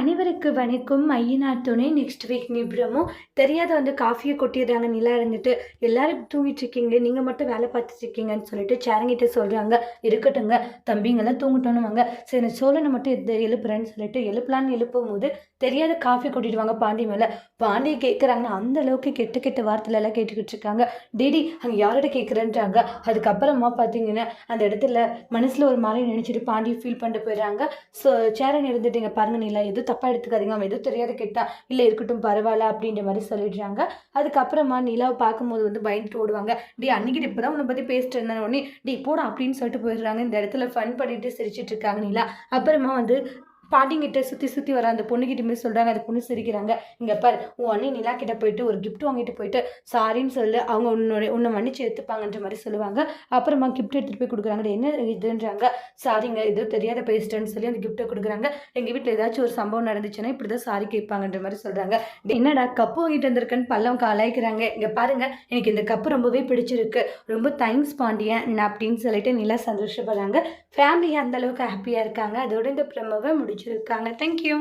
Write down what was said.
அனைவருக்கு வணக்கம். ஐயனார் துணை. நெக்ஸ்ட் வீக் நிபுணமும் தெரியாத வந்து காஃபியை கொட்டிடுறாங்க. நிலா இருந்துட்டு எல்லாரும் தூங்கிட்டு இருக்கீங்க நீங்கள் மட்டும் வேலை பார்த்துட்டு இருக்கீங்கன்னு சொல்லிட்டு சேரங்கிட்ட சொல்கிறாங்க இருக்கட்டுங்க தம்பிங்கெல்லாம் தூங்கட்டோன்னு வாங்க. சரி நான் சோழனை மட்டும் இது எழுப்புறேன்னு சொல்லிட்டு எழுப்பலான்னு எழுப்பும் போது தெரியாத காஃபி கொட்டிடுவாங்க பாண்டி மேலே. பாண்டி கேட்குறாங்கன்னா அந்த அளவுக்கு கெட்ட கெட்ட வார்த்தையில எல்லாம் கேட்டுக்கிட்டு இருக்காங்க. டிடி அங்கே யாரோட கேட்குறேன்றாங்க அதுக்கப்புறமா பார்த்தீங்கன்னா அந்த இடத்துல மனசில் ஒரு மாதிரி நினச்சிட்டு பாண்டி ஃபீல் பண்ணிட்டு போயிடுறாங்க. ஸோ சேரன் இருந்துட்டுங்க பாருங்க நீலா. எதுவும் தப்பாக எடுத்துக்காதீங்க. அவன் எதுவும் தெரியாத கேட்டா இல்லை இருக்கட்டும் பரவாயில்ல அப்படின்ற மாதிரி சொல்லிடுறாங்க. அதுக்கப்புறமா நிலாவை பார்க்கும்போது வந்து பயந்துட்டு ஓடுவாங்க. டி அன்னைக்கு இப்போ தான் உன்னை பற்றி பேசிட்டு இருந்தேன் உடனே. டி போடா அப்படின்னு சொல்லிட்டு போயிடுறாங்க. இந்த இடத்துல ஃபன் பண்ணிட்டு சிரிச்சிட்டு இருக்காங்க நிலா. அப்புறமா வந்து பாட்டிங்கிட்ட சுற்றி சுற்றி வர அந்த பொண்ணுக்கிட்டமே சொல்கிறாங்க அந்த பொண்ணு சிரிக்கிறாங்க. இங்கே பாரு உன் அண்ணி நிலா கிட்ட போயிட்டு ஒரு கிஃப்ட் வாங்கிட்டு போயிட்டு சாரின்னு சொல்லு அவங்க உன்னோட உன்னை மன்னிச்சு எடுத்துப்பாங்கன்ற மாதிரி சொல்லுவாங்க. அப்புறமா கிஃப்ட் எடுத்துகிட்டு போய் கொடுக்குறாங்க. என்ன இதுன்றாங்க. சாரிங்க எதுவும் தெரியாத பேசிட்டேன்னு சொல்லி அந்த கிஃப்ட்டை கொடுக்குறாங்க. எங்கள் வீட்டில் ஏதாச்சும் ஒரு சம்பவம் நடந்துச்சுன்னா இப்படி தான் சாரி கேட்பாங்கன்ற மாதிரி சொல்கிறாங்க என்னடா கப்பு வாங்கிட்டு வந்திருக்கேன்னு பல்லம் கலாய்க்கிறாங்க. இங்கே பாருங்கள் எனக்கு இந்த கப்பு ரொம்பவே பிடிச்சிருக்கு. ரொம்ப தேங்க்ஸ் பாண்டியன் அப்படின்னு சொல்லிட்டு நிலா சந்தோஷப்படுறாங்க. ஃபேமிலி அந்த அளவுக்கு ஹாப்பியாக இருக்காங்க. அதோட இந்த ப்ரமோவை முடிச்சிருக்காங்க தேங்க்யூ